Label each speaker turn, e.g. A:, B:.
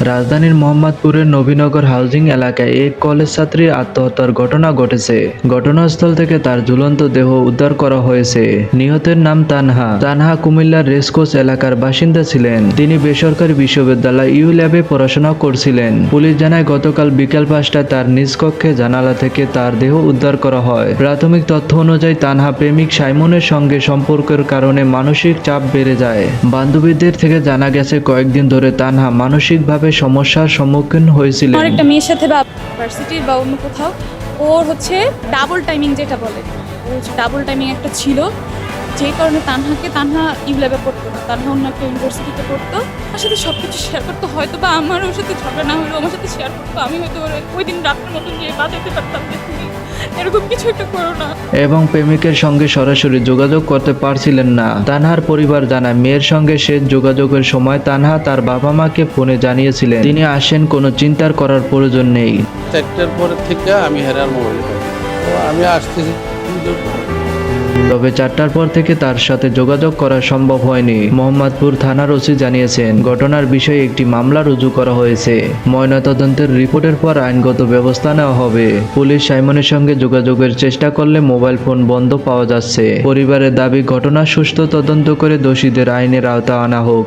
A: রাজধানীর মোহাম্মদপুরের নবীনগর হাউজিং এলাকায় এক কলেজ ছাত্রীর আত্মহত্যার ঘটনা ঘটেছে। ঘটনাস্থল থেকে তার ঝুলন্ত দেহ উদ্ধার করা হয়েছে। নিহতের নাম তানহা। তানহা কুমিল্লার রেসকোর্স এলাকার বাসিন্দা ছিলেন। তিনি বেসরকারি বিশ্ববিদ্যালয় ইউ ল্যাবে পড়াশোনা করছিলেন। পুলিশ জানায়, গতকাল বিকেল পাঁচটায় তার নিজ কক্ষে জানালা থেকে তার দেহ উদ্ধার করা হয়। প্রাথমিক তথ্য অনুযায়ী, তানহা প্রেমিক সাইমনের সঙ্গে সম্পর্কের কারণে মানসিক চাপ বেড়ে যায়। বান্ধবীদের থেকে জানা গেছে, কয়েকদিন ধরে তানহা মানসিকভাবে সমস্যার সম্মুখীন হয়েছিলেন।
B: আমার একটা মেয়ের সাথে বা ভার্সিটির বা অন্য কোথাও, ওর হচ্ছে ডাবল টাইমিং যেটা বলে হচ্ছে ডাবল টাইমিং একটা ছিল। যে কারণে তানহাকে, তানহা ইউল্যাবে পড়তো না, তানহা অন্য একটা ইউনিভার্সিটিতে পড়তো। আমার সাথে সব কিছু শেয়ার করতো হয়তো বা আমার ওর সাথে ঝগড়া না হলেও আমার সাথে শেয়ার করতো, আমি হয়তো ওই দিন রাত্রের মতন গিয়ে বাজাতে পারতাম যে তুমি এরকম কিছু একটা করো না।
A: এবং প্রেমিকের সঙ্গে সরাসরি যোগাযোগ করতে পারছিলেন না। তানহার পরিবার জানায় মেয়ের সঙ্গে সে যোগাযোগের সময় তানহা তার বাবা মাকে ফোনে জানিয়েছিলেন। তিনি আসেন কোনো চিন্তার করার প্রয়োজন নেই।
C: চারটার পরে থেকে আমি হেরার মোবাইল আমি আসতেছি।
A: তবে চারটার পর থেকে তার সাথে যোগাযোগ করা সম্ভব হয়নি। মোহাম্মদপুর থানার ওসি জানিয়েছেন, ঘটনার বিষয়ে একটি মামলা রুজু করা হয়েছে। ময়নাতদন্তের রিপোর্টের পর আইনগত ব্যবস্থা নেওয়া হবে। পুলিশ সাইমনের সঙ্গে যোগাযোগের চেষ্টা করলে মোবাইল ফোন বন্ধ পাওয়া যাচ্ছে। পরিবারের দাবি, ঘটনা সুস্থ তদন্ত করে দোষীদের আইনের আওতা আনা হোক।